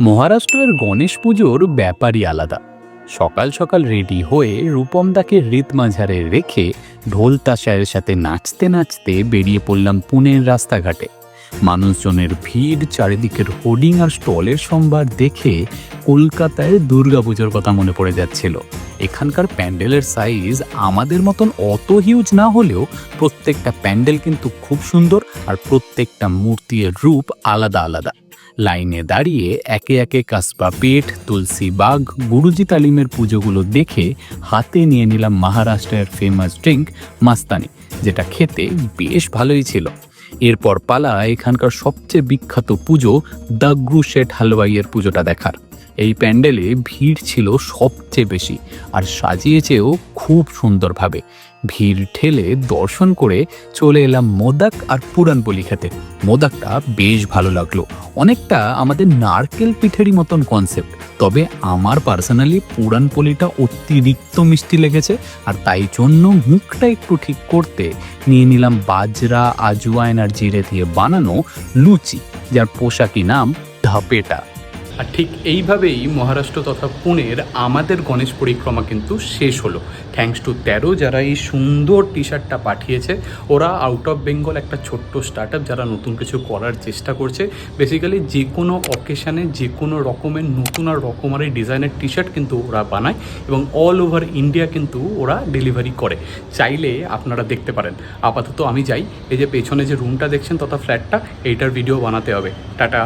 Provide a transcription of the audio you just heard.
মহারাষ্ট্রের গণেশ পুজোর ব্যাপারই আলাদা। সকাল সকাল রেডি হয়ে রূপমদাকে রিতমাঝারে রেখে ঢোল তাশায়ের সাথে নাচতে নাচতে বেরিয়ে পড়লাম পুনের রাস্তাঘাটে। মানুষজনের ভিড়, চারিদিকের হোর্ডিং আর স্টলের সম্ভার দেখে কলকাতায় দুর্গাপুজোর কথা মনে পড়ে যাচ্ছিল। এখানকার প্যান্ডেলের সাইজ আমাদের মতন অত হিউজ না হলেও প্রত্যেকটা প্যান্ডেল কিন্তু খুব সুন্দর আর প্রত্যেকটা মূর্তির রূপ আলাদা আলাদা। লাইনে দাঁড়িয়ে একে একে কাসবা পেট, তুলসী বাঘ, গুরুজি তালিমের পুজোগুলো দেখে হাতে নিয়ে নিলাম মহারাষ্ট্রের ফেমাস ড্রিঙ্ক মাস্তানি, যেটা খেতে বেশ ভালোই ছিল। এরপর পালা এখানকার সবচেয়ে বিখ্যাত পুজো, দ্য গ্রুশেট হালুয়াইয়ের পুজোটা দেখার। এই প্যান্ডেলে ভিড় ছিল সবচেয়ে বেশি আর সাজিয়েছেও খুব সুন্দরভাবে। ভিড় ঠেলে দর্শন করে চলে এলাম মোদাক আর পুরানপলি খেতে। মোদাকটা বেশ ভালো লাগল। অনেকটা আমাদের নারকেল পিঠেরই মতন কনসেপ্ট তবে আমার পার্সোনালি পুরানপলিটা অতিরিক্ত মিষ্টি লেগেছে আর তাই জন্য মুখটা একটু ঠিক করতে নিয়ে নিলাম বাজরা, আজওয়াইন আর জিরে দিয়ে বানানো লুচি, যার পোশাকি নাম ধাপেটা। আর ঠিক এইভাবেই মহারাষ্ট্র তথা পুনের আমাদের গণেশ পরিক্রমা কিন্তু শেষ হলো। থ্যাঙ্কস টু তেরো যারা এই সুন্দর টি শার্টটা পাঠিয়েছে, ওরা আউট অফ বেঙ্গল একটা ছোট্ট স্টার্ট যারা নতুন কিছু করার চেষ্টা করছে। বেসিক্যালি যে কোনো অকেশানে যে কোনো রকমের নতুন আর রকমারি ডিজাইনের টি শার্ট কিন্তু ওরা বানায় এবং অল ওভার ইন্ডিয়া কিন্তু ওরা ডেলিভারি করে। চাইলে আপনারা দেখতে পারেন। আপাতত আমি যাই, এই যে পেছনে যে রুমটা দেখছেন তথা ফ্ল্যাটটা এইটার ভিডিও বানাতে হবে। টাটা।